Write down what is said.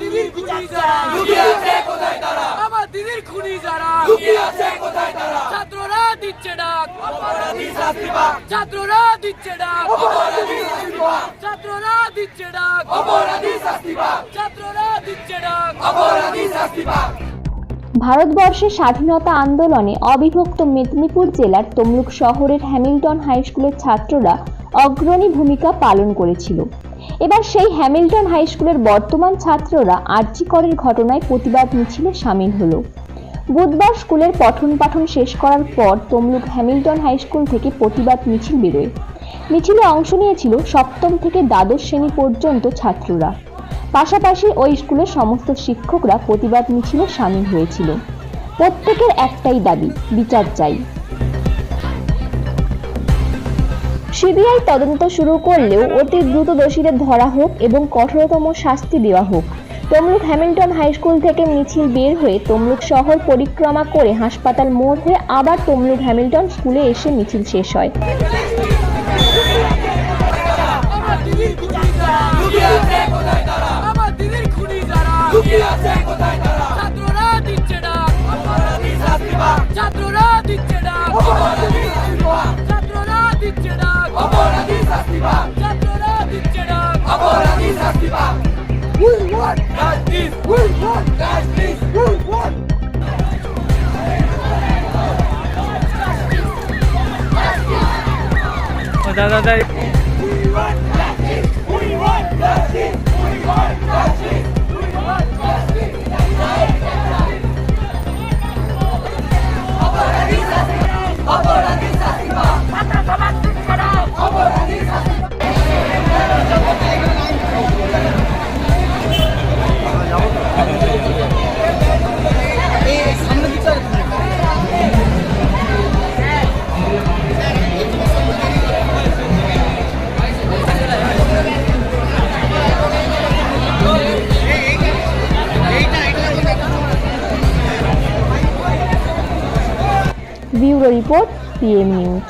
দিদির খুনি যারা। লুকিয়ে আছে কোথায় তারা? আমার দিদির খুনি যারা। লুকিয়ে আছে কোথায় তারা? ছাত্ররা দিচ্ছে ডাক। অপরাধী শাস্তি পাক। ছাত্ররা দিচ্ছে ডাক। অপরাধী শাস্তি পাক। ছাত্ররা দিচ্ছে ডাক। অপরাধী শাস্তি পাক। ছাত্ররা দিচ্ছে ডাক। অপরাধী শাস্তি পাক। ভারতবর্ষের স্বাধীনতা আন্দোলনে অবিভক্ত মেদিনীপুর জেলার তমলুক শহরের হ্যামিল্টন হাই স্কুলের ছাত্ররা অগ্রণী ভূমিকা পালন করেছিল। এবার সেই হ্যামিল্টন হাই স্কুলের বর্তমান ছাত্ররা আর্জি করের ঘটনায় প্রতিবাদ মিছিলে সামিল হলো। বুধবার স্কুলের পঠন পাঠন শেষ করার পর তমলুক হ্যামিল্টন হাই স্কুল থেকে প্রতিবাদ মিছিল বেরোয়। মিছিলে অংশ নিয়েছিল সপ্তম থেকে দ্বাদশ শ্রেণি পর্যন্ত ছাত্ররা। পাশাপাশি ওই স্কুলের সমস্ত শিক্ষকরা প্রতিবাদ মিছিলে সামিল হয়েছিল। প্রত্যেকের একটাই দাবি, বিচার চাই। সিবিআই তদন্ত শুরু করলেও অতি দ্রুত দোষীদের ধরা হোক এবং কঠোরতম শাস্তি দেওয়া হোক। তমলুক হ্যামিল্টন হাই স্কুল থেকে মিছিল বের হয়ে তমলুক শহর পরিক্রমা করে হাসপাতাল মোড় হয়ে আবার তমলুক হ্যামিল্টন স্কুলে এসে মিছিল শেষ হয়। আমার দিদির খুনি যারা। We run, Dutchie! We run, Dutchie! We run, Dutchie! Bureau report PM news.